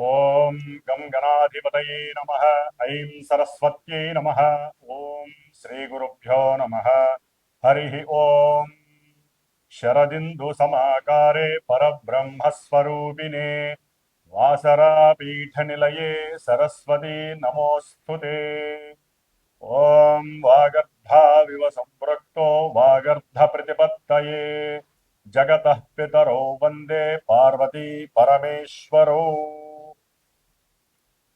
ॐ गं गणाधिपतये नम, ऐं सरस्वत्यै नमः नम श्रीगुरुभ्यो नमः। हरिः ॐ। शरदिन्दुसमाकारे वासरापीठ निल सरस्वती नमोस्तु ते। ॐ वागर्धाविव वागर्ध वागर्धप्रतिपत्तये जगतः पितरो वंदे पार्वती परमेश्वरौ।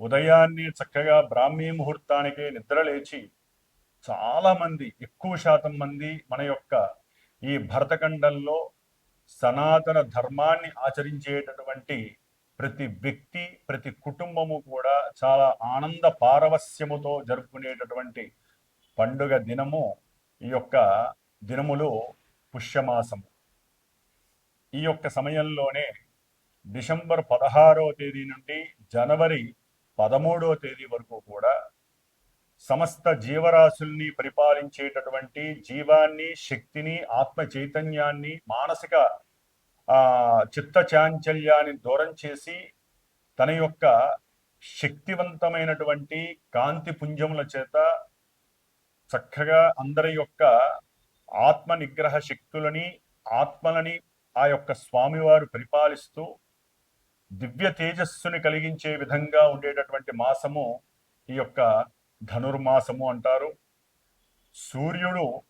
ఉదయాన్నే చక్కగా బ్రాహ్మీ ముహూర్తానికే నిద్రలేచి లేచి చాలామంది ఎక్కువ శాతం మంది మన యొక్క ఈ భరతఖండంలో సనాతన ధర్మాన్ని ఆచరించేటటువంటి ప్రతి వ్యక్తి ప్రతి కుటుంబము కూడా చాలా ఆనంద పారవస్యముతో జరుపుకునేటటువంటి పండుగ దినము ఈ యొక్క దినములు పుష్యమాసము. ఈ యొక్క సమయంలోనే డిసెంబర్ పదహారవ తేదీ నుండి జనవరి పదమూడవ తేదీ వరకు కూడా సమస్త జీవరాశుల్ని పరిపాలించేటటువంటి జీవాన్ని శక్తిని ఆత్మ చైతన్యాన్ని మానసిక చిత్త చాంచల్యాన్ని దూరం చేసి తన యొక్క శక్తివంతమైనటువంటి కాంతి పుంజముల చేత చక్కగా అందరి యొక్క ఆత్మ నిగ్రహ శక్తులని ఆత్మలని ఆ యొక్క స్వామివారు పరిపాలిస్తూ దివ్య తేజస్సుని కలిగించే విధంగా ఉండేటటువంటి మాసము ఈ యొక్క ధనుర్మాసము అంటారు. సూర్యుడు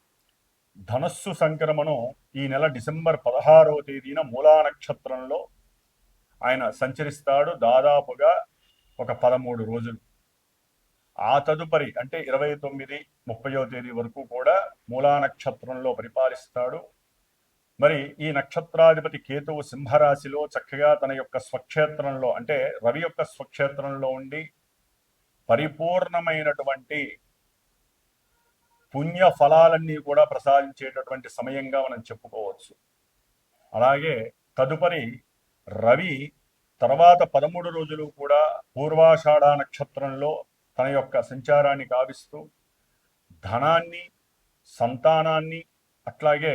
ధనస్సు సంక్రమణం ఈ నెల డిసెంబర్ పదహారవ తేదీన మూలా నక్షత్రంలో ఆయన సంచరిస్తాడు దాదాపుగా ఒక పదమూడు రోజులు. ఆ తదుపరి అంటే ఇరవై తొమ్మిది ముప్పయో తేదీ వరకు కూడా మూలా నక్షత్రంలో పరిపాలిస్తాడు. మరి ఈ నక్షత్రాధిపతి కేతువు సింహరాశిలో చక్కగా తన యొక్క స్వక్షేత్రంలో అంటే రవి యొక్క స్వక్షేత్రంలో ఉండి పరిపూర్ణమైనటువంటి పుణ్య ఫలాలన్నీ కూడా ప్రసాదించేటటువంటి సమయంగా మనం చెప్పుకోవచ్చు. అలాగే తదుపరి రవి తర్వాత పదమూడు రోజులు కూడా పూర్వాషాఢ నక్షత్రంలో తన యొక్క సంచారాన్ని కావిస్తూ ధనాన్ని సంతానాన్ని అట్లాగే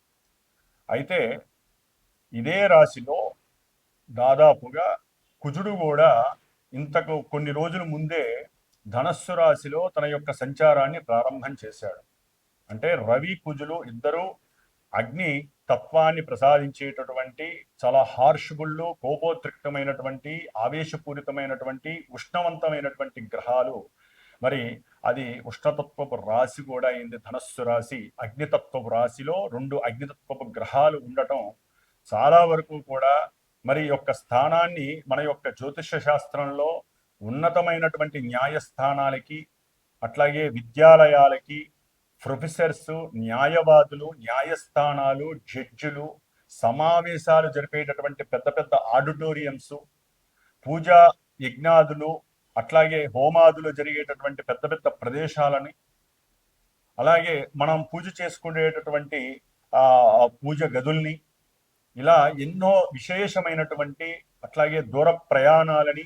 అయితే ఇదే రాశిలో దాదాపుగా కుజుడు కూడా ఇంతకు కొన్ని రోజుల ముందే ధనస్సు రాశిలో తన యొక్క సంచారాన్ని ప్రారంభం చేశాడు. అంటే రవి కుజులు ఇద్దరూ అగ్ని తత్వాన్ని ప్రసాదించేటటువంటి చాలా హార్ష్బుళ్ళు కోపోద్రిక్తమైనటువంటి ఆవేశపూరితమైనటువంటి ఉష్ణవంతమైనటువంటి గ్రహాలు. మరి అది ఉష్ణతత్వపు రాశి కూడా అయింది. ధనస్సు రాశి అగ్నితత్వపు రాశిలో రెండు అగ్నితత్వపు గ్రహాలు ఉండటం చాలా వరకు కూడా మరి యొక్క స్థానాన్ని మన యొక్క జ్యోతిష శాస్త్రంలో ఉన్నతమైనటువంటి న్యాయస్థానాలకి అట్లాగే విద్యాలయాలకి ప్రొఫెసర్స్ న్యాయవాదులు న్యాయస్థానాలు జడ్జిలు సమావేశాలు జరిపేటటువంటి పెద్ద పెద్ద ఆడిటోరియంస్ పూజా యజ్ఞాదులు అట్లాగే హోమాదులు జరిగేటటువంటి పెద్ద పెద్ద ప్రదేశాలని అలాగే మనం పూజ చేసుకునేటటువంటి ఆ పూజ గదుల్ని ఇలా ఎన్నో విశేషమైనటువంటి అట్లాగే దూర ప్రయాణాలని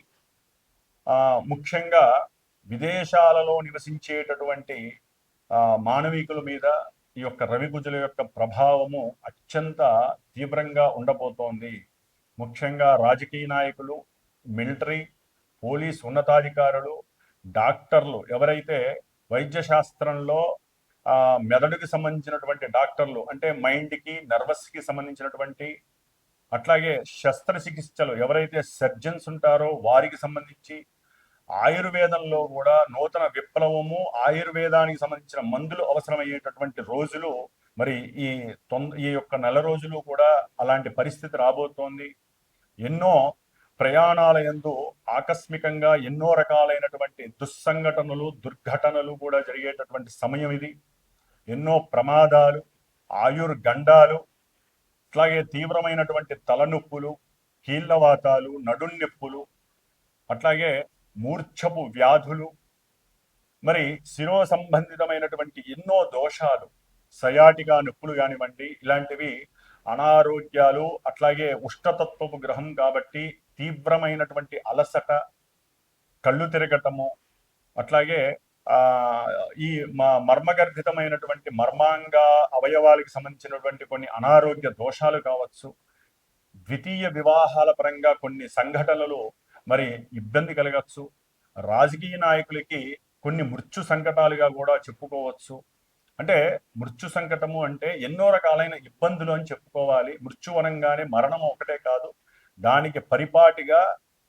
ఆ ముఖ్యంగా విదేశాలలో నివసించేటటువంటి మానవీకుల మానవికుల మీద ఈ యొక్క రవి కుజుల యొక్క ప్రభావము అత్యంత తీవ్రంగా ఉండబోతోంది. ముఖ్యంగా రాజకీయ నాయకులు మిలిటరీ పోలీస్ ఉన్నతాధికారులు డాక్టర్లు ఎవరైతే వైద్య శాస్త్రంలో ఆ మెదడుకి సంబంధించినటువంటి డాక్టర్లు అంటే మైండ్కి నర్వస్కి సంబంధించినటువంటి అట్లాగే శస్త్రచికిత్సలు ఎవరైతే సర్జన్స్ ఉంటారో వారికి సంబంధించి ఆయుర్వేదంలో కూడా నూతన విప్లవము ఆయుర్వేదానికి సంబంధించిన మందులు అవసరమయ్యేటటువంటి రోజులు మరి ఈ తొంద ఈ యొక్క నెల రోజులు కూడా అలాంటి పరిస్థితి రాబోతోంది. ఎన్నో ప్రయాణాల ఎందు ఆకస్మికంగా ఎన్నో రకాలైనటువంటి దుస్సంఘటనలు దుర్ఘటనలు కూడా జరిగేటటువంటి సమయం ఇది. ఎన్నో ప్రమాదాలు ఆయుర్గండాలు అట్లాగే తీవ్రమైనటువంటి తలనొప్పులు కీళ్ళవాతాలు నడున్నొప్పులు అట్లాగే మూర్ఛపు వ్యాధులు. మరి శిరో సంబంధితమైనటువంటి ఎన్నో దోషాలు సయాటిగా నొప్పులు కానివ్వండి ఇలాంటివి అనారోగ్యాలు అట్లాగే ఉష్ణతత్వపు గ్రహం కాబట్టి తీవ్రమైనటువంటి అలసట కళ్ళు తిరగటము అట్లాగే ఆ ఈ మా మర్మగర్భితమైనటువంటి మర్మాంగ అవయవాలకు సంబంధించినటువంటి కొన్ని అనారోగ్య దోషాలు కావచ్చు ద్వితీయ వివాహాల పరంగా కొన్ని సంఘటనలు మరి ఇబ్బంది కలగచ్చు రాజకీయ నాయకులకి కొన్ని మృత్యు సంకటాలుగా కూడా చెప్పుకోవచ్చు. అంటే మృత్యు సంకటము అంటే ఎన్నో రకాలైన ఇబ్బందులు అని చెప్పుకోవాలి. మృత్యు అనగానే మరణం ఒకటే కాదు. దానికి పరిపాటిగా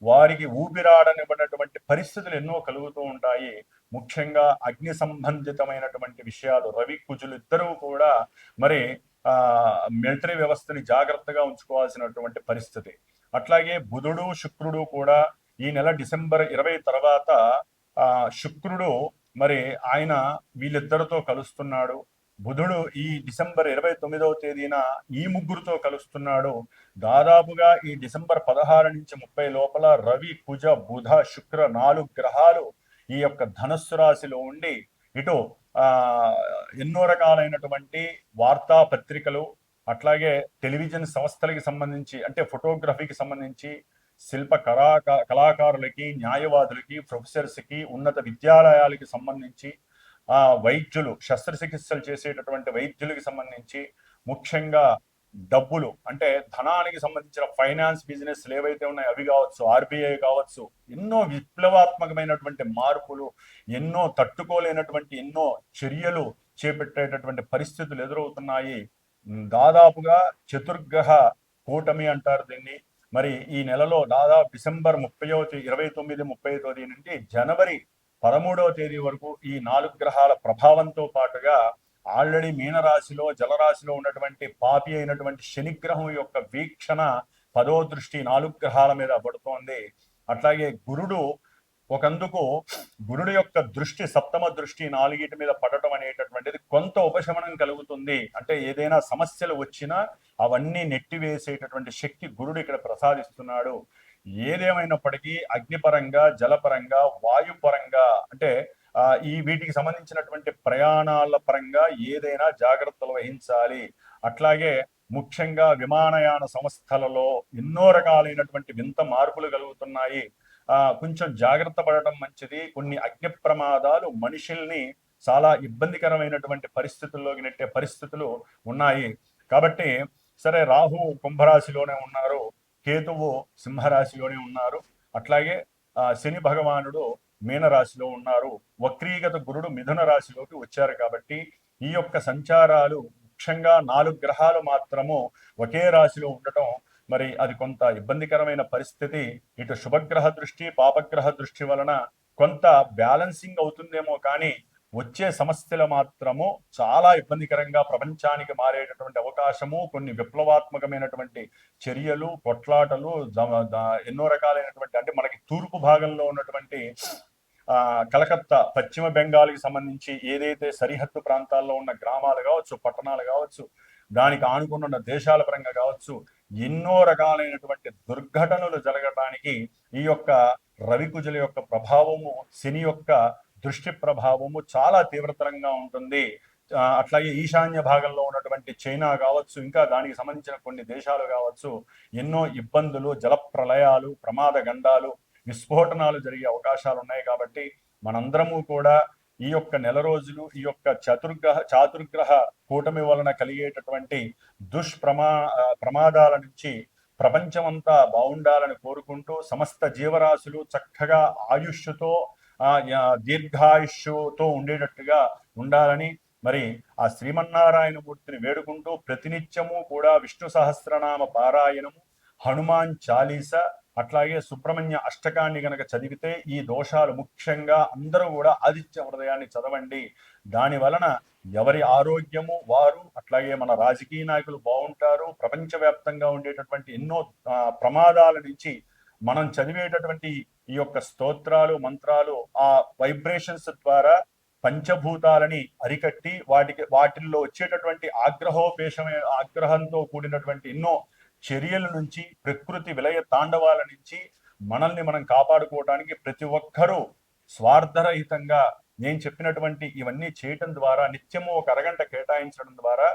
వారికి ఊపిరాడనివ్వనటువంటి పరిస్థితులు ఎన్నో కలుగుతూ ఉంటాయి. ముఖ్యంగా అగ్ని సంబంధితమైనటువంటి విషయాలు రవి కుజులు ఇద్దరూ కూడా మరి ఆ మిలిటరీ వ్యవస్థని జాగ్రత్తగా ఉంచుకోవాల్సినటువంటి పరిస్థితి. అట్లాగే బుధుడు శుక్రుడు కూడా ఈ నెల డిసెంబర్ ఇరవై తర్వాత ఆ శుక్రుడు మరి ఆయన వీళ్ళిద్దరితో కలుస్తున్నాడు. బుధుడు ఈ డిసెంబర్ ఇరవై తొమ్మిదవ తేదీన ఈ ముగ్గురుతో కలుస్తున్నాడు. దాదాపుగా ఈ డిసెంబర్ పదహారు నుంచి ముప్పై లోపల రవి కుజ బుధ శుక్ర నాలుగు గ్రహాలు ఈ యొక్క ధనస్సు రాశిలో ఉండి ఇటు ఆ ఎన్నో రకాలైనటువంటి వార్తా పత్రికలు అట్లాగే టెలివిజన్ సంస్థలకి సంబంధించి అంటే ఫోటోగ్రఫీకి సంబంధించి శిల్ప కళాకారులకి న్యాయవాదులకి ప్రొఫెసర్స్కి ఉన్నత విద్యాలయాలకి సంబంధించి ఆ వైద్యులు శస్త్రచికిత్సలు చేసేటటువంటి వైద్యులకి సంబంధించి ముఖ్యంగా డబ్బులు అంటే ధనానికి సంబంధించిన ఫైనాన్స్ బిజినెస్ ఏవైతే ఉన్నాయో అవి కావచ్చు ఆర్బీఐ కావచ్చు ఎన్నో విప్లవాత్మకమైనటువంటి మార్పులు ఎన్నో తట్టుకోలేనటువంటి ఎన్నో చర్యలు చేపట్టేటటువంటి పరిస్థితులు ఎదురవుతున్నాయి. దాదాపుగా చతుర్గ్రహ కూటమి అంటారు దీన్ని. మరి ఈ నెలలో దాదాపు డిసెంబర్ ముప్పైవ ఇరవై తొమ్మిది ముప్పై తేదీ నుండి జనవరి పదమూడవ తేదీ వరకు ఈ నాలుగు గ్రహాల ప్రభావంతో పాటుగా ఆల్రెడీ మీనరాశిలో జలరాశిలో ఉన్నటువంటి పాపి అయినటువంటి శనిగ్రహం యొక్క వీక్షణ పదో దృష్టి నాలుగు గ్రహాల మీద పడుతోంది. అట్లాగే గురుడు ఒకందుకు గురుడు యొక్క దృష్టి సప్తమ దృష్టి నాలుగిటి మీద పడటం అనేటటువంటిది కొంత ఉపశమనం కలుగుతుంది. అంటే ఏదైనా సమస్యలు వచ్చినా అవన్నీ నెట్టివేసేటటువంటి శక్తి గురుడు ఇక్కడ ప్రసాదిస్తున్నాడు. ఏదేమైనప్పటికీ అగ్నిపరంగా జలపరంగా వాయుపరంగా అంటే ఈ వీటికి సంబంధించినటువంటి ప్రయాణాల పరంగా ఏదైనా జాగ్రత్తలు వహించాలి. అట్లాగే ముఖ్యంగా విమానయాన సంస్థలలో ఎన్నో రకాలైనటువంటి వింత మార్పులు కలుగుతున్నాయి. ఆ కొంచెం జాగ్రత్త పడటం మంచిది. కొన్ని అగ్ని ప్రమాదాలు మనుషుల్ని చాలా ఇబ్బందికరమైనటువంటి పరిస్థితుల్లోకి నెట్టే పరిస్థితులు ఉన్నాయి. కాబట్టి సరే రాహు కుంభరాశిలోనే ఉన్నారు. కేతువు సింహరాశిలోనే ఉన్నారు. అట్లాగే శని భగవానుడు మీనరాశిలో ఉన్నారు. వక్రీగత గురుడు మిథున రాశిలోకి వచ్చారు కాబట్టి ఈ యొక్క సంచారాలు ముఖ్యంగా నాలుగు గ్రహాలు మాత్రము ఒకే రాశిలో ఉండటం మరి అది కొంత ఇబ్బందికరమైన పరిస్థితి. ఇటు శుభగ్రహ దృష్టి పాపగ్రహ దృష్టి వలన కొంత బ్యాలెన్సింగ్ అవుతుందేమో కానీ వచ్చే సమస్యలు మాత్రము చాలా ఇబ్బందికరంగా ప్రపంచానికి మారేటటువంటి అవకాశము కొన్ని విప్లవాత్మకమైనటువంటి చర్యలు కొట్లాటలు ఎన్నో రకాలైనటువంటి అంటే మనకి తూర్పు భాగంలో ఉన్నటువంటి ఆ, కలకత్తా పశ్చిమ బెంగాల్కి సంబంధించి ఏదైతే సరిహద్దు ప్రాంతాల్లో ఉన్న గ్రామాలు కావచ్చు పట్టణాలు కావచ్చు దానికి ఆనుకున్న ఉన్న దేశాల పరంగా కావచ్చు ఎన్నో రకాలైనటువంటి దుర్ఘటనలు జరగడానికి ఈ యొక్క రవికుజుల యొక్క ప్రభావము శని యొక్క దృష్టి ప్రభావము చాలా తీవ్రతరంగా ఉంటుంది. అట్లాగే ఈశాన్య భాగంలో ఉన్నటువంటి చైనా కావచ్చు ఇంకా దానికి సంబంధించిన కొన్ని దేశాలు కావచ్చు ఎన్నో ఇబ్బందులు జలప్రలయాలు ప్రమాద గండాలు విస్ఫోటనాలు జరిగే అవకాశాలు ఉన్నాయి కాబట్టి మనందరము కూడా ఈ యొక్క నెల రోజులు ఈ యొక్క చతుర్గ్రహ చాతుర్గ్రహ కూటమి వలన కలిగేటటువంటి దుష్ప్రమా ప్రమాదాల నుంచి ప్రపంచమంతా బాగుండాలని కోరుకుంటూ సమస్త జీవరాశులు చక్కగా ఆయుష్తో దీర్ఘాయుష్తో ఉండేటట్టుగా ఉండాలని మరి ఆ శ్రీమన్నారాయణ మూర్తిని వేడుకుంటూ ప్రతినిత్యము కూడా విష్ణు సహస్రనామ పారాయణము హనుమాన్ చాలీస అట్లాగే సుబ్రహ్మణ్య అష్టకాన్ని గనక చదివితే ఈ దోషాలు ముఖ్యంగా అందరూ కూడా ఆదిత్య హృదయాన్ని చదవండి. దాని వలన ఎవరి ఆరోగ్యము వారు అట్లాగే మన రాజకీయ నాయకులు బాగుంటారు ప్రపంచవ్యాప్తంగా ఉండేటటువంటి ఎన్నో ప్రమాదాల నుంచి మనం చదివేటటువంటి ఈ యొక్క స్తోత్రాలు మంత్రాలు ఆ వైబ్రేషన్స్ ద్వారా పంచభూతాలని అరికట్టి వాటికి వాటిల్లో వచ్చేటటువంటి ఆగ్రహోపేషమే ఆగ్రహంతో కూడినటువంటి ఎన్నో చర్యల నుంచి ప్రకృతి విలయ తాండవాల నుంచి మనల్ని మనం కాపాడుకోవడానికి ప్రతి ఒక్కరూ స్వార్థరహితంగా నేను చెప్పినటువంటి ఇవన్నీ చేయటం ద్వారా నిత్యము ఒక అరగంట కేటాయించడం ద్వారా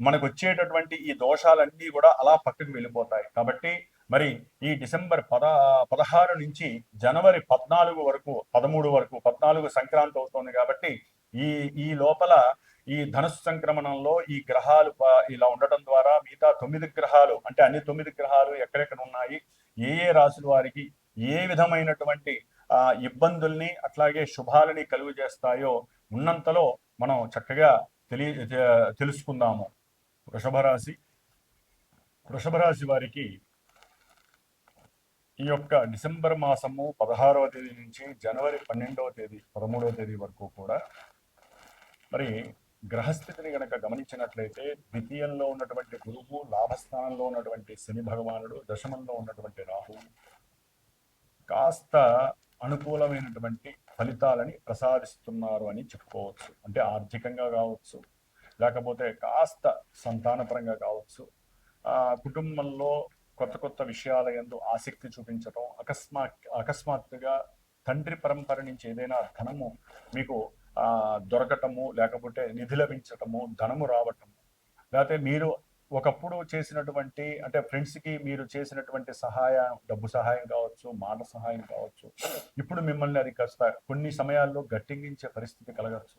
మనకు వచ్చేటటువంటి ఈ దోషాలన్నీ కూడా అలా పక్కకు వెళ్ళిపోతాయి. కాబట్టి మరి ఈ డిసెంబర్ పద పదహారు నుంచి జనవరి పద్నాలుగు వరకు పదమూడు వరకు పద్నాలుగు సంక్రాంతి అవుతోంది కాబట్టి ఈ ఈ లోపల ఈ ధనుసు సంక్రమణంలో ఈ గ్రహాలు ఇలా ఉండటం ద్వారా మిగతా తొమ్మిది గ్రహాలు అంటే అన్ని తొమ్మిది గ్రహాలు ఎక్కడెక్కడ ఉన్నాయి ఏ ఏ రాశుల వారికి ఏ విధమైనటువంటి ఆ ఇబ్బందుల్ని అట్లాగే శుభాలని కలుగు చేస్తాయో ఉన్నంతలో మనం చక్కగా తెలియ తెలుసుకుందాము. వృషభ రాశి వృషభ రాశి వారికి ఈ యొక్క డిసెంబర్ మాసము పదహారవ తేదీ నుంచి జనవరి పన్నెండవ తేదీ పదమూడవ తేదీ వరకు కూడా మరి గ్రహస్థితిని గనక గమనించినట్లయితే ద్వితీయంలో ఉన్నటువంటి గురువు లాభస్థానంలో ఉన్నటువంటి శని భగవానుడు దశమంలో ఉన్నటువంటి రాహువు కాస్త అనుకూలమైనటువంటి ఫలితాలని ప్రసాదిస్తున్నారు అని చెప్పుకోవచ్చు. అంటే ఆర్థికంగా కావచ్చు లేకపోతే కాస్త సంతానపరంగా కావచ్చు. కుటుంబంలో కొత్త కొత్త విషయాల యందు ఆసక్తి చూపించటం అకస్మాత్ అకస్మాత్తుగా తండ్రి పరంపర నుంచి ఏదైనా ధనము మీకు దొరకటము లేకపోతే నిధి లభించటము ధనము రావటము. లేకపోతే మీరు ఒకప్పుడు చేసినటువంటి అంటే ఫ్రెండ్స్కి మీరు చేసినటువంటి సహాయం డబ్బు సహాయం కావచ్చు మాట సహాయం కావచ్చు ఇప్పుడు మిమ్మల్ని అది కాస్త కొన్ని సమయాల్లో గట్టింగించే పరిస్థితి కలగచ్చు.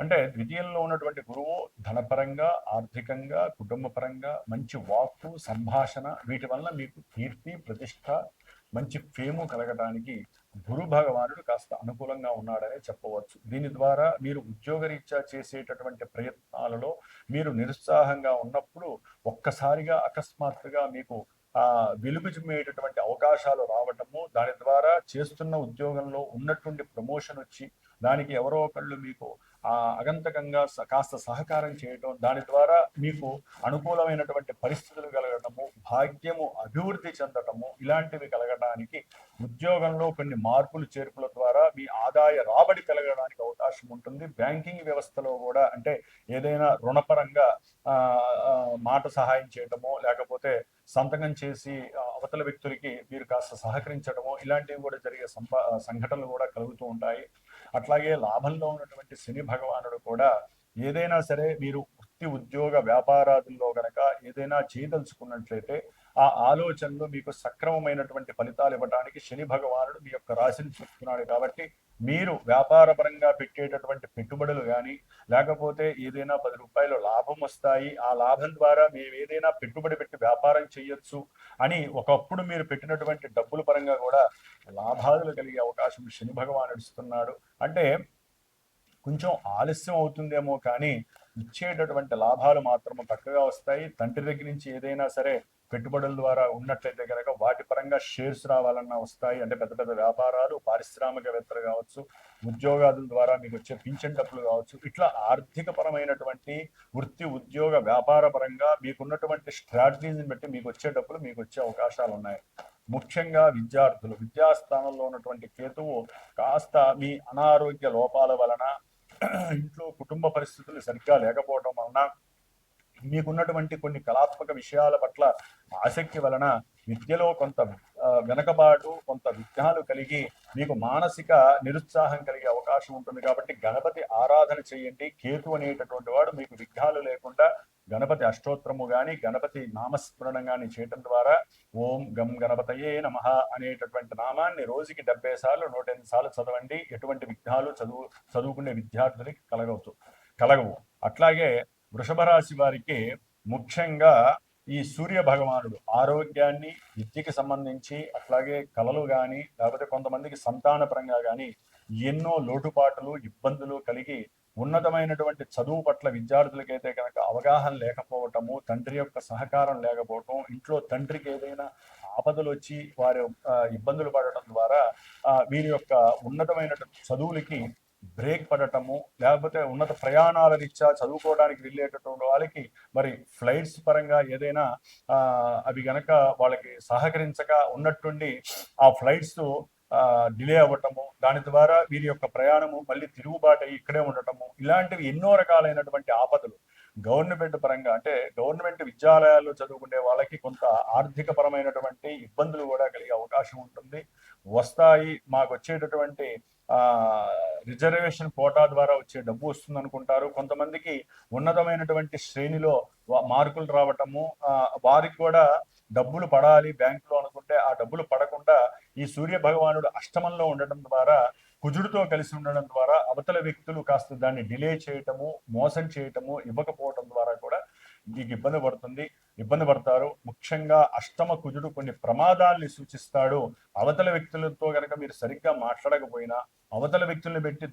అంటే ద్వితీయంలో ఉన్నటువంటి గురువు ధనపరంగా ఆర్థికంగా కుటుంబపరంగా మంచి వాక్కు సంభాషణ వీటి వల్ల మీకు కీర్తి ప్రతిష్ట మంచి ఫేము కలగడానికి గురు భగవానుడు కాస్త అనుకూలంగా ఉన్నాడనే చెప్పవచ్చు. దీని ద్వారా మీరు ఉద్యోగరీత్యా చేసేటటువంటి ప్రయత్నాలలో మీరు నిరుత్సాహంగా ఉన్నప్పుడు ఒక్కసారిగా అకస్మాత్తుగా మీకు ఆ వెలుగు చిమ్మేటటువంటి అవకాశాలు రావటము దాని ద్వారా చేస్తున్న ఉద్యోగంలో ఉన్నటువంటి ప్రమోషన్ వచ్చి దానికి ఎవరో ఒకళ్ళు మీకు అగంతకంగా స- కాస్త సహకారం చేయటం దాని ద్వారా మీకు అనుకూలమైనటువంటి పరిస్థితులు కలగటము భాగ్యము అభివృద్ధి చెందటము ఇలాంటివి కలగడానికి ఉద్యోగంలో కొన్ని మార్పులు చేర్పుల ద్వారా మీ ఆదాయ రాబడి కలగడానికి అవకాశం ఉంటుంది. బ్యాంకింగ్ వ్యవస్థలో కూడా అంటే ఏదైనా రుణపరంగా మాట సహాయం చేయటమో లేకపోతే సంతకం చేసి అవతల వ్యక్తులకి మీరు కాస్త సహకరించడమో ఇలాంటివి కూడా జరిగే సంపా సంఘటనలు కూడా కలుగుతూ ఉంటాయి. అట్లాగే లాభంలో ఉన్నటువంటి శని భగవానుడు కూడా ఏదైనా సరే మీరు వృత్తి ఉద్యోగ వ్యాపారాదుల్లో గనక ఏదైనా చేయదలుచుకున్నట్లయితే ఆ ఆలోచనలు మీకు సక్రమమైనటువంటి ఫలితాలు ఇవ్వడానికి శని భగవానుడు మీ యొక్క రాశిని చూస్తున్నాడు కాబట్టి మీరు వ్యాపారపరంగా పెట్టేటటువంటి పెట్టుబడులు కానీ లేకపోతే ఏదైనా పది రూపాయలు లాభం వస్తాయి ఆ లాభం ద్వారా మేము ఏదైనా పెట్టుబడి పెట్టి వ్యాపారం చేయొచ్చు అని ఒకప్పుడు మీరు పెట్టినటువంటి డబ్బుల పరంగా కూడా లాభాలు కలిగే అవకాశం శని భగవానుడు ఇస్తున్నాడు. అంటే కొంచెం ఆలస్యం అవుతుందేమో కానీ ఇచ్చేటటువంటి లాభాలు మాత్రం చక్కగా వస్తాయి. తండ్రి దగ్గర నుంచి ఏదైనా సరే పెట్టుబడుల ద్వారా ఉన్నట్లయితే కనుక వాటి పరంగా షేర్స్ రావాలన్నా వస్తాయి. అంటే పెద్ద పెద్ద వ్యాపారాలు పారిశ్రామికవేత్తలు కావచ్చు ఉద్యోగాదుల ద్వారా మీకు వచ్చే పింఛన్ డబ్బులు కావచ్చు. ఇట్లా ఆర్థిక పరమైనటువంటి వృత్తి ఉద్యోగ వ్యాపార పరంగా మీకున్నటువంటి స్ట్రాటజీని బట్టి మీకు వచ్చే డబ్బులు మీకు వచ్చే అవకాశాలు ఉన్నాయి. ముఖ్యంగా విద్యార్థులు విద్యాస్థానంలో ఉన్నటువంటి కేతువు కాస్త మీ అనారోగ్య లోపాల వలన ఇంట్లో కుటుంబ పరిస్థితులు సరిగ్గా లేకపోవడం వలన మీకున్నటువంటి కొన్ని కళాత్మక విషయాల పట్ల ఆసక్తి వలన విద్యలో కొంత వెనకబాటు కొంత విఘ్నాలు కలిగి మీకు మానసిక నిరుత్సాహం కలిగే అవకాశం ఉంటుంది కాబట్టి గణపతి ఆరాధన చేయండి. కేతు అనేటటువంటి వాడు మీకు విఘ్నాలు లేకుండా గణపతి అష్టోత్తరము కానీ గణపతి నామస్మరణం కానీ చేయటం ద్వారా ఓం గం గణపతయే నమ అనేటటువంటి నామాన్ని రోజుకి డెబ్బై సార్లు నూట ఎనిమిది సార్లు చదవండి. ఎటువంటి విఘ్నాలు చదువు చదువుకునే విద్యార్థులకి కలగవచ్చు కలగవు. అట్లాగే వృషభ రాశి వారికి ముఖ్యంగా ఈ సూర్య భగవానుడు ఆరోగ్యాన్ని విద్యకి సంబంధించి అట్లాగే కళలు కానీ లేకపోతే కొంతమందికి సంతానపరంగా కానీ ఎన్నో లోటుపాట్లు ఇబ్బందులు కలిగి ఉన్నతమైనటువంటి చదువు పట్ల విద్యార్థులకైతే కనుక అవగాహన లేకపోవటము తండ్రి యొక్క సహకారం లేకపోవటం ఇంట్లో తండ్రికి ఏదైనా ఆపదలు వచ్చి వారి ఇబ్బందులు పడటం ద్వారా వీరి యొక్క ఉన్నతమైనటువంటి చదువులకి బ్రేక్ పడటము లేకపోతే ఉన్నత ప్రయాణాల రీత్యా చదువుకోవడానికి వెళ్ళేటటువంటి వాళ్ళకి మరి ఫ్లైట్స్ పరంగా ఏదైనా అవి గనక వాళ్ళకి సహకరించక ఉన్నట్టుండి ఆ ఫ్లైట్స్ డిలే అవ్వటము దాని ద్వారా వీరి యొక్క ప్రయాణము మళ్ళీ తిరుగుబాటు అయ్యి ఇక్కడే ఉండటము ఇలాంటివి ఎన్నో రకాలైనటువంటి ఆపదలు. గవర్నమెంట్ పరంగా అంటే గవర్నమెంట్ విద్యాలయాల్లో చదువుకునే వాళ్ళకి కొంత ఆర్థిక పరమైనటువంటి ఇబ్బందులు కూడా కలిగే అవకాశం ఉంటుంది. వస్తాయి మాకు వచ్చేటటువంటి రిజర్వేషన్ కోటా ద్వారా వచ్చే డబ్బు వస్తుంది అనుకుంటారు కొంతమందికి ఉన్నతమైనటువంటి శ్రేణిలో మార్కులు రావటము ఆ, వారికి కూడా డబ్బులు పడాలి బ్యాంకులో అనుకుంటే ఆ డబ్బులు పడకుండా ఈ సూర్య భగవానుడు అష్టమంలో ఉండటం ద్వారా కుజుడితో కలిసి ఉండడం ద్వారా అవతల వ్యక్తులు కాస్త దాన్ని డిలే చేయటము మోసం చేయటము ఇవ్వకపోవటం ద్వారా కూడా మీకు ఇబ్బంది పడుతుంది. ఇబ్బంది పడతారు. ముఖ్యంగా అష్టమ కుజుడు కొన్ని ప్రమాదాల్ని సూచిస్తాడు. అవతల వ్యక్తులతో కనుక మీరు సరిగ్గా మాట్లాడకపోయినా అవతల వ్యక్తుల్ని పెట్టి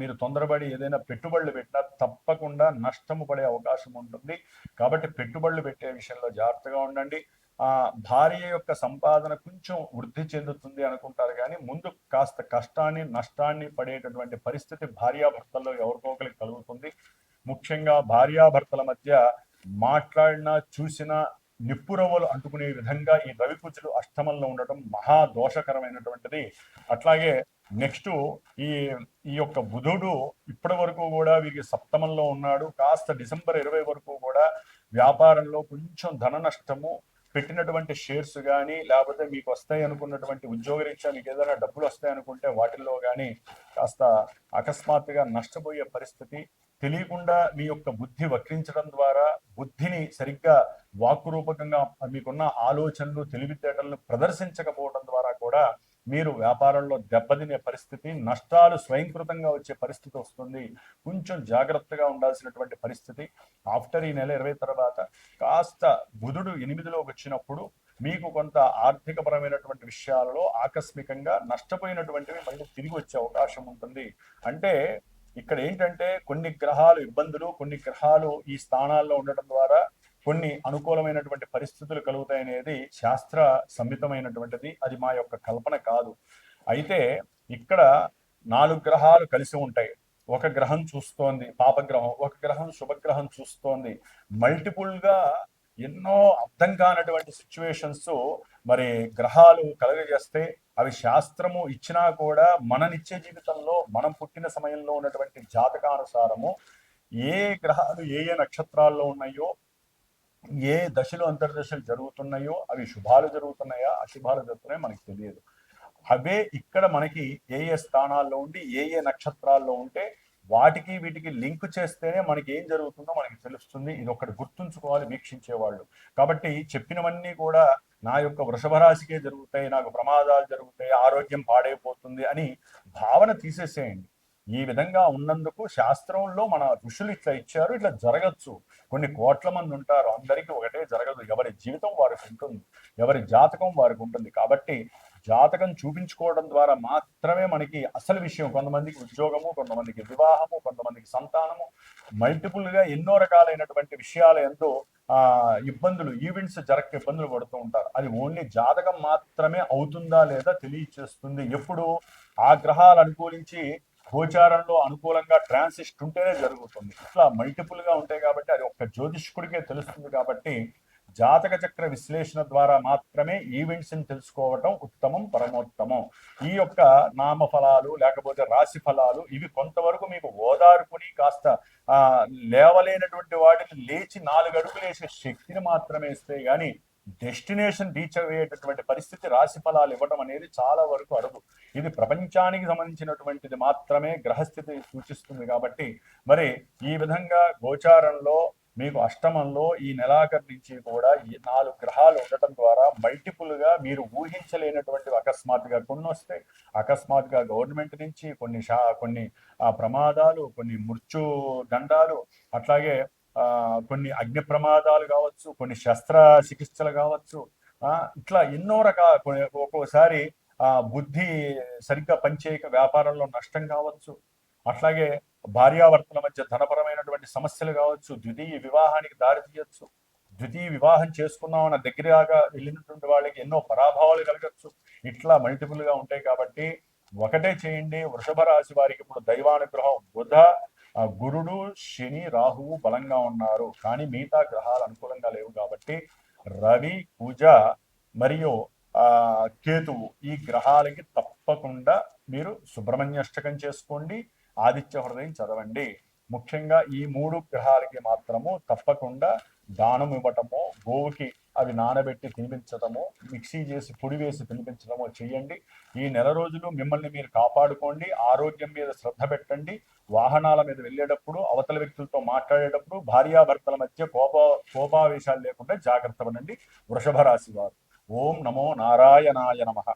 మీరు తొందరపడి ఏదైనా పెట్టుబడులు పెట్టినా తప్పకుండా నష్టము పడే అవకాశం ఉంటుంది. కాబట్టి పెట్టుబడులు పెట్టే విషయంలో జాగ్రత్తగా ఉండండి. ఆ భార్య యొక్క సంపాదన కొంచెం వృద్ధి చెందుతుంది అనుకుంటారు కానీ ముందు కాస్త కష్టాన్ని నష్టాన్ని పడేటటువంటి పరిస్థితి భార్యాభర్తల్లో ఎవరికో ఒకరికి కలుగుతుంది. ముఖ్యంగా భార్యాభర్తల మధ్య మాట్లాడినా చూసినా నిప్పురవ్వలు అంటుకునే విధంగా ఈ రవికుజులు అష్టమంలో ఉండటం మహా దోషకరమైనటువంటిది. అట్లాగే నెక్స్ట్ ఈ ఈ యొక్క బుధుడు ఇప్పటి వరకు కూడా వీరికి సప్తమంలో ఉన్నాడు. కాస్త డిసెంబర్ ఇరవై వరకు కూడా వ్యాపారంలో కొంచెం ధన నష్టము పెట్టినటువంటి షేర్స్ కానీ లేకపోతే మీకు వస్తాయి అనుకున్నటువంటి ఉద్యోగరీత్యా మీకు ఏదైనా డబ్బులు వస్తాయి అనుకుంటే వాటిల్లో కానీ కాస్త అకస్మాత్తుగా నష్టపోయే పరిస్థితి తెలియకుండా మీ యొక్క బుద్ధి వక్రించడం ద్వారా బుద్ధిని సరిగ్గా వాక్కురూపకంగా మీకున్న ఆలోచనలు తెలివితేటలను ప్రదర్శించకపోవడం ద్వారా కూడా మీరు వ్యాపారంలో దెబ్బతినే పరిస్థితి నష్టాలు స్వయంకృతంగా వచ్చే పరిస్థితి వస్తుంది. కొంచెం జాగ్రత్తగా ఉండాల్సినటువంటి పరిస్థితి. ఆఫ్టర్ ఈ నెల ఇరవై తర్వాత కాస్త బుధుడు ఎనిమిదిలోకి వచ్చినప్పుడు మీకు కొంత ఆర్థికపరమైనటువంటి విషయాలలో ఆకస్మికంగా నష్టపోయినటువంటివి మళ్ళీ తిరిగి వచ్చే అవకాశం ఉంటుంది. అంటే ఇక్కడ ఏంటంటే కొన్ని గ్రహాలు ఇబ్బందులు కొన్ని గ్రహాలు ఈ స్థానాల్లో ఉండటం ద్వారా కొన్ని అనుకూలమైనటువంటి పరిస్థితులు కలుగుతాయనేది శాస్త్ర సంహితమైనటువంటిది అది మా యొక్క కల్పన కాదు. అయితే ఇక్కడ నాలుగు గ్రహాలు కలిసి ఉంటాయి. ఒక గ్రహం చూస్తోంది పాపగ్రహం ఒక గ్రహం శుభగ్రహం చూస్తోంది. మల్టిపుల్గా ఎన్నో అర్థం కానటువంటి సిచ్యువేషన్స్ మరి గ్రహాలు కలుగజేస్తే అవి శాస్త్రము ఇచ్చినా కూడా మన నిత్య జీవితంలో మనం పుట్టిన సమయంలో ఉన్నటువంటి జాతకానుసారము ఏ గ్రహాలు ఏ ఏ నక్షత్రాల్లో ఉన్నాయో ఏ దశలు అంతర్దశలు జరుగుతున్నాయో అవి శుభాలు జరుగుతున్నాయా అశుభాలు జరుగుతున్నాయో మనకి తెలియదు. అవే ఇక్కడ మనకి ఏ ఏ స్థానాల్లో ఉండి ఏ ఏ నక్షత్రాల్లో ఉంటే వాటికి వీటికి లింక్ చేస్తేనే మనకి ఏం జరుగుతుందో మనకి తెలుస్తుంది. ఇది ఒకటి గుర్తుంచుకోవాలి వీక్షించేవాళ్ళు. కాబట్టి చెప్పినవన్నీ కూడా నా యొక్క వృషభ రాశికే జరుగుతాయి నాకు ప్రమాదాలు జరుగుతాయి ఆరోగ్యం పాడైపోతుంది అని భావన తీసేసేయండి. ఈ విధంగా ఉన్నందుకు శాస్త్రంలో మన ఋషులు ఇట్లా ఇచ్చారు ఇట్లా జరగచ్చు. కొన్ని కోట్ల మంది ఉంటారు అందరికీ ఒకటే జరగదు. ఎవరి జీవితం వారికి ఉంటుంది ఎవరి జాతకం వారికి ఉంటుంది. కాబట్టి జాతకం చూపించుకోవడం ద్వారా మాత్రమే మనకి అసలు విషయం. కొంతమందికి ఉద్యోగము కొంతమందికి వివాహము కొంతమందికి సంతానము మల్టిపుల్గా ఎన్నో రకాలైనటువంటి విషయాలు ఎంతో ఇబ్బందులు ఈవెంట్స్ జరగక ఇబ్బందులు పడుతూ ఉంటారు. అది ఓన్లీ జాతకం మాత్రమే అవుతుందా లేదా తెలియచేస్తుంది. ఎప్పుడు? ఆ గ్రహాలు అనుకూలించి గోచారంలో అనుకూలంగా ట్రాన్సిస్ట్ ఉంటేనే జరుగుతుంది. ఇట్లా మల్టిపుల్గా ఉంటాయి కాబట్టి అది ఒక్క జ్యోతిష్కుడికే తెలుస్తుంది కాబట్టి జాతక చక్ర విశ్లేషణ ద్వారా మాత్రమే ఈవెంట్స్ని తెలుసుకోవటం ఉత్తమం పరమోత్తమం. ఈ యొక్క నామ ఫలాలు లేకపోతే రాశి ఫలాలు ఇవి కొంతవరకు మీకు ఓదార్పుని కాస్త ఆ లేవలేనటువంటి వాటిని లేచి నాలుగు అడుగులు వేసే శక్తిని మాత్రమే ఇస్తే కానీ డెస్టినేషన్ రీచ్ అయ్యేటటువంటి పరిస్థితి రాశి ఫలాలు ఇవ్వడం అనేది చాలా వరకు అరుదు. ఇది ప్రపంచానికి సంబంధించినటువంటిది మాత్రమే గ్రహస్థితి సూచిస్తుంది కాబట్టి మరి ఈ విధంగా గోచారంలో మీకు అష్టమంలో ఈ నెలాఖరు నుంచి కూడా ఈ నాలుగు గ్రహాలు ఉండటం ద్వారా మల్టిపుల్గా మీరు ఊహించలేనటువంటి అకస్మాత్తుగా కొన్ని వస్తాయి అకస్మాత్తుగా గవర్నమెంట్ నుంచి కొన్ని షా కొన్ని ప్రమాదాలు కొన్ని మృత్యు దండాలు అట్లాగే కొన్ని అగ్ని ప్రమాదాలు కావచ్చు కొన్ని శస్త్ర చికిత్సలు కావచ్చు ఇట్లా ఎన్నో రకాల ఒక్కోసారి ఆ బుద్ధి సరిగ్గా పనిచేయక వ్యాపారంలో నష్టం కావచ్చు అట్లాగే భార్యాభర్తల మధ్య ధనపరమైనటువంటి సమస్యలు కావచ్చు ద్వితీయ వివాహానికి దారి తీయచ్చు ద్వితీయ వివాహం చేసుకుందామన్న దగ్గరగా వెళ్ళినటువంటి వాళ్ళకి ఎన్నో పరాభావాలు కలగచ్చు. ఇట్లా మల్టిపుల్గా ఉంటాయి కాబట్టి ఒకటే చేయండి. వృషభ రాశి వారికి ఇప్పుడు దైవానుగ్రహం బుధ గురుడు శని రాహువు బలంగా ఉన్నారు. కానీ మిగతా గ్రహాలు అనుకూలంగా లేవు కాబట్టి రవి కుజ మరియు ఆ కేతువు ఈ గ్రహాలకి తప్పకుండా మీరు సుబ్రహ్మణ్యాష్టకం చేసుకోండి. ఆదిత్య హృదయం చదవండి. ముఖ్యంగా ఈ మూడు గ్రహాలకి మాత్రము తప్పకుండా దానం ఇవ్వటము గోవుకి అవి నానబెట్టి తినిపించటము మిక్సీ చేసి పొడి వేసి తినిపించడము చేయండి. ఈ నెల రోజులు మిమ్మల్ని మీరు కాపాడుకోండి ఆరోగ్యం మీద శ్రద్ధ పెట్టండి. వాహనాల మీద వెళ్ళేటప్పుడు అవతల వ్యక్తులతో మాట్లాడేటప్పుడు భార్యాభర్తల మధ్య కోప కోపావేశాలు లేకుండా జాగ్రత్త పడండి. వృషభ రాశి వారు. ఓం నమో నారాయణాయ నమః.